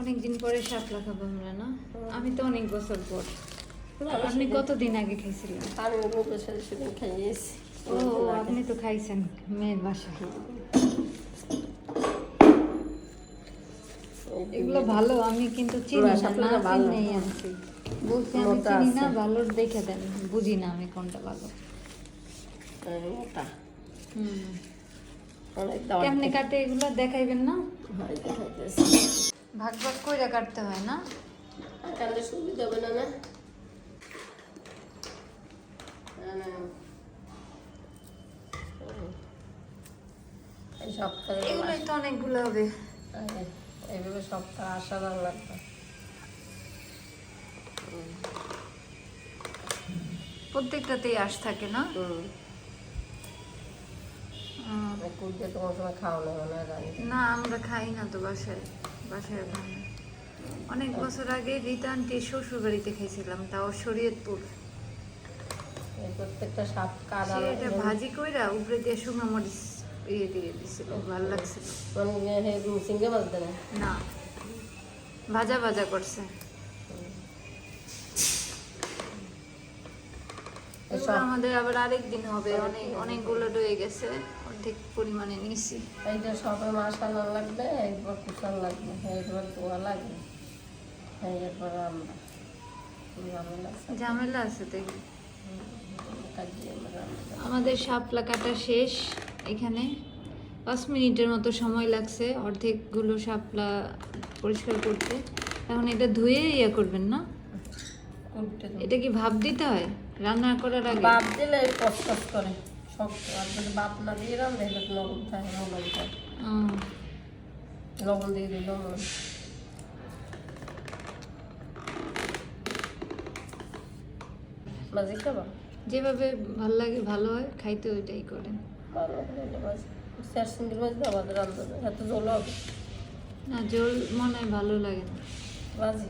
অনেকদিন পরে শাপলা খাব আমরা না? আমি তো অনেক বছর পর। আপনি কতদিন আগে খাইছিলেন? আমি সাথে সেদিন খাইয়েছি। ও আপনি তো খাইছেন মেয়ের বাসায় এগুলো ভালো আমি কিন্তু চিনি না, না ভালো। চিনেই আনছি বলছি আমি চিনি না ভালো দেখে দেন বুঝি না আমি কোনটা ভালো। হুম। কেমনে কাটে এগুলো দেখাইবেন না? দেখাইতেছি। ভাগ ভাগ কইরা কাটতে হয় না? কালে সুবিধা হবে না না না, না। এই সপ্তাহে এগুলোই তো অনেকগুলো হবে। এইভাবে সপ্তাহ আসা ভালো লাগবে। প্রত্যেকটাতেই আশ থাকে না? তোমার সময় না আমরা খাই না তো বাসায়। বাসায় অনেক বছর আগে রীতা আন্টি শ্বশুর বাড়িতে খেয়েছিলাম তাও শরীয়তপুর প্রত্যেকটা সাপ কাদা এটা ভাজি কইরা উপরে দিয়ে শুকনো মরিচ ইয়ে দিয়ে দিছিল ভালো লাগছিল। মানে সিঙ্গে না? না ভাজা ভাজা করছে। এগুলো আমাদের আবার আরেক দিন হবে অনেক অনেকগুলো রয়ে গেছে অর্ধেক পরিমাণে নিছি। এইটা সবে আনা লাগবে একবার কুসান লাগবে একবার ধোয়া লাগবে এরপর আমরা ঝামেলা আছে। রান্না আমাদের শাপলা কাটা শেষ এখানে। পাঁচ মিনিটের মতো সময় লাগছে অর্ধেকগুলো শাপলা পরিষ্কার করতে। এখন এটা ধুয়ে ইয়ে করবেন না? এটা কি ভাব দিতে হয়? রান্না করার আগে? বাপ দিলে কষ্ট করে। শক্ত আর যদি বাপ না দিয়ে রান্না তাহলে নরম থাকে? নরম থাকে। লবণ দিয়ে লবণ। মাঝে খাবা? যেভাবে ভালো লাগে ভালো হয় খাইতে ওইটাই করেন। চার সিঙ্গেল মাছ দিয়ে আমাদের রান্না এত জল হবে। না জল মনে হয় ভালো লাগে না। বাজি।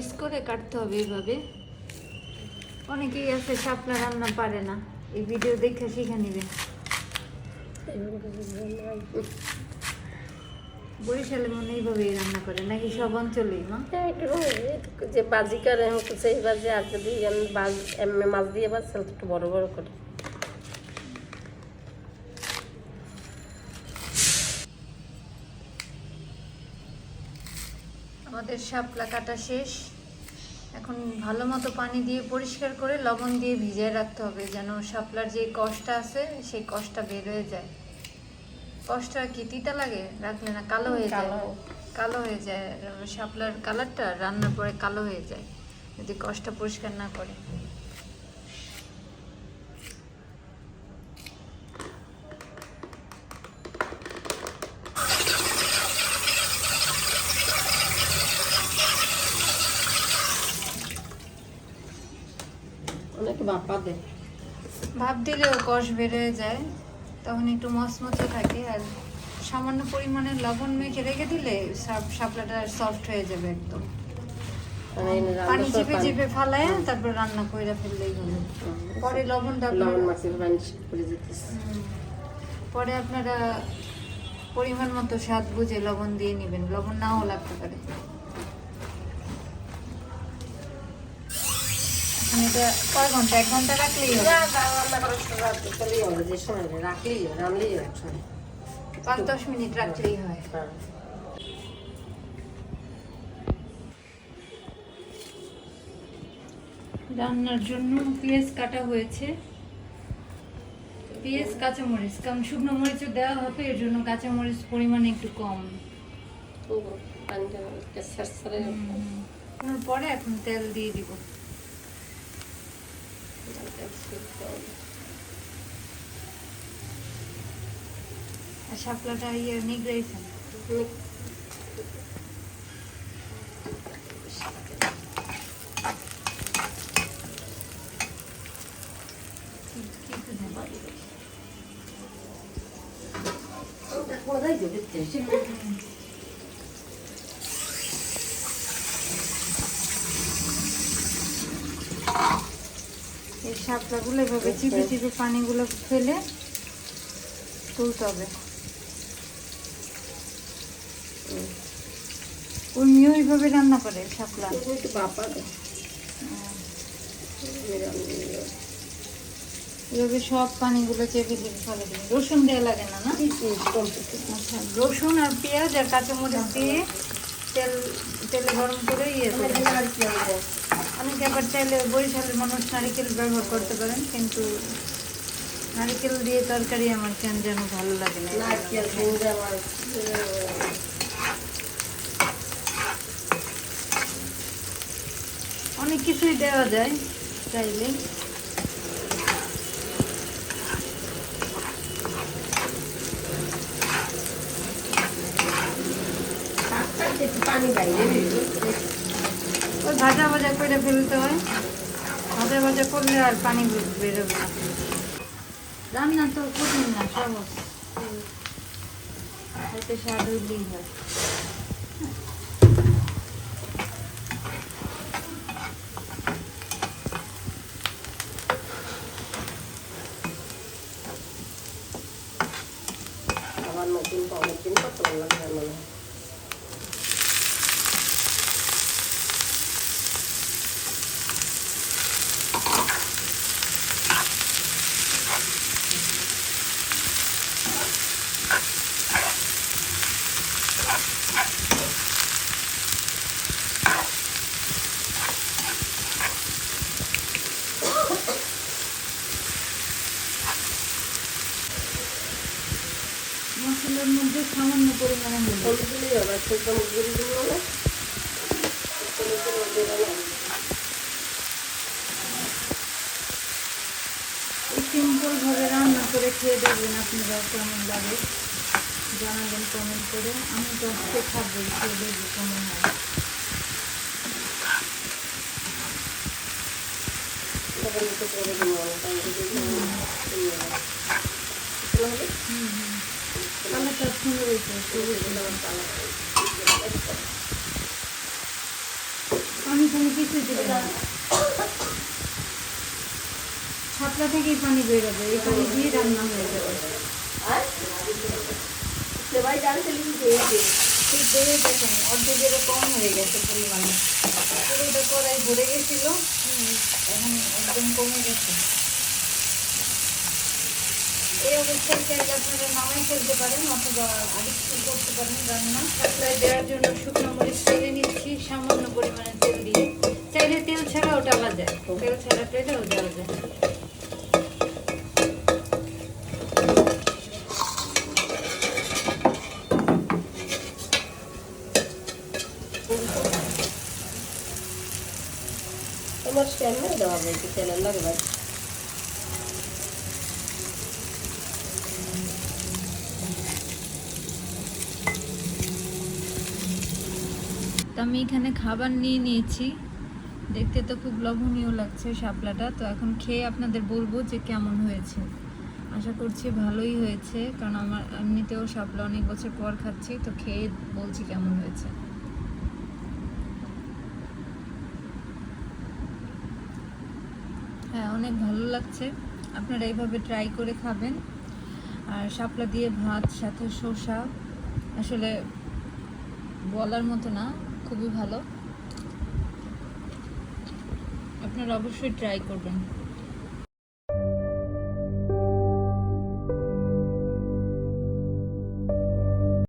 পিস করে কাটতে হবে এভাবে। অনেকেই আছে শাপলা রান্না পারে না। এই ভিডিও দেখে শিখে নিবে। বরিশালে মনে এইভাবেই রান্না করে, নাকি সব অঞ্চলেই, মা? যে বাজি করে সেই বাজি আর যদি বাজ এমনি মাছ দিয়ে বাজ একটু বড় বড় করে। আমাদের শাপলা কাটা শেষ। এখন ভালো মতো পানি দিয়ে পরিষ্কার করে লবণ দিয়ে ভিজিয়ে রাখতে হবে যেন শাপলার যে কষটা আছে সেই কষটা বের হয়ে যায়। কষটা কি তিতা লাগে? রাখলে না কালো হয়ে যায়? কালো। কালো হয়ে যায়। শাপলার কালারটা রান্নার পরে কালো হয়ে যায় যদি কষটা পরিষ্কার না করে। বাপা দেয় ভাপ দিলেও কষ বের হয়ে যায় তখন একটু মচমচে থাকে আর সামান্য পরিমাণে লবণ মেখে রেখে দিলে শাপ- শাপলাটা সফট হয়ে যাবে একদম। পানি চেপে চেপে ফালায় তারপর রান্না করে ফেললেই হলো পরে লবণটা লবণ মাছের পানি করে যেতেছে পরে আপনারা পরিমাণ মতো স্বাদ বুঝে লবণ দিয়ে নেবেন। লবণ নাও লাগতে পারে। এখন এটা কয় ঘণ্টা এক ঘণ্টা রাখলেই হবে? রাখলেই একসময়। পাঁচ দশ মিনিট রাখলেই হয়। রান্নার জন্য পেঁয়াজ কাটা হয়েছে। পেঁয়াজ কাঁচামরিচ কারণ শুকনো মরিচও দেওয়া হবে এর জন্য কাঁচামরিচ পরিমাণ একটু কম। পরে এখন তেল দিয়ে দিব। আর শাপলাটা ইয়ে নিগড়াইছেন কোথায় যেতে শাপলাগুলো এভাবে চিপে চিপে পানিগুলো ফেলে তুলতে হবে। উর্মিও এইভাবে রান্না করে শাপলা একটু বাপা এভাবে সব পানিগুলো চেপে চেপে ফেলে দিন রসুন দেওয়া লাগে না না? আচ্ছা রসুন আর পেঁয়াজ আর কাঁচামরিচ দিয়ে তেল তেলে গরম করে ইয়ে করে অনেকে আবার চাইলে বরিশালের মানুষ নারিকেল ব্যবহার করতে পারেন কিন্তু নারিকেল দিয়ে তরকারি আমার কেন যেন ভালো লাগে না। অনেক কিছুই দেওয়া যায় চাইলে। পানি ওই ভাজা ভাজা করে ফেলতে হয়। ভাজা ভাজা করলে আর পানি বেরোবে না। রান্না তো, কঠিন না, সহজ। হয়তো স্বাদ হইলেই হয়। আবার নতুন অনেকদিন কত লাগবে মনে হয় মশলার মধ্যে সামান্য পরিমাণে হলুদ। দিলেই হবে একটু চামচ গুঁড়ি দিল না? চামচ গুঁড়ি দিল না সিম্পল ভাবে রান্না করে খেয়ে দেখবেন আপনারা কেমন লাগে। জানাবেন কমেন্ট করে। আমি তো আজকে খাব খেয়ে দেখব কেমন হয়। হুম। পানি টানি কিছুই দেবে না। থেকেই পানি বেরোবে এই পানি দিয়ে রান্না হয়ে যাবে। সেবাই জানতে কম হয়ে গেছে পরিমাণে। কড়াই ভরে গেছিল, এখন একদম কমে গেছে। এই অবস্থায় চাইলে আপনারা নামাই ফেলতে পারেন অথবা আরেকটু করতে পারেন রান্না। সাপ্লাই দেওয়ার জন্য শুকনো মরিচ তেলে নিচ্ছি সামান্য পরিমাণে তেল দিয়ে। চাইলে তেল ছাড়াও ডালা যায়। তেল ছাড়া তেলেও দেওয়া যায়। তোমার স্ট্যান্ডে দেওয়া হবে তেলের লাগবে। আমি এখানে খাবার নিয়ে নিয়েছি। দেখতে তো খুব লোভনীয় লাগছে শাপলাটা। তো এখন খেয়ে আপনাদের বলব যে কেমন হয়েছে। আশা করছি ভালোই হয়েছে, কারণ আমার এমনিতেও শাপলা অনেক বছর পর খাচ্ছি, তো খেয়ে বলছি কেমন হয়েছে। হ্যাঁ অনেক ভালো লাগছে। আপনারা এইভাবে ট্রাই করে খাবেন। আর শাপলা দিয়ে ভাত, সাথে শসা, আসলে বলার মতো না। খুবই ভালো। আপনারা অবশ্যই ট্রাই করবেন।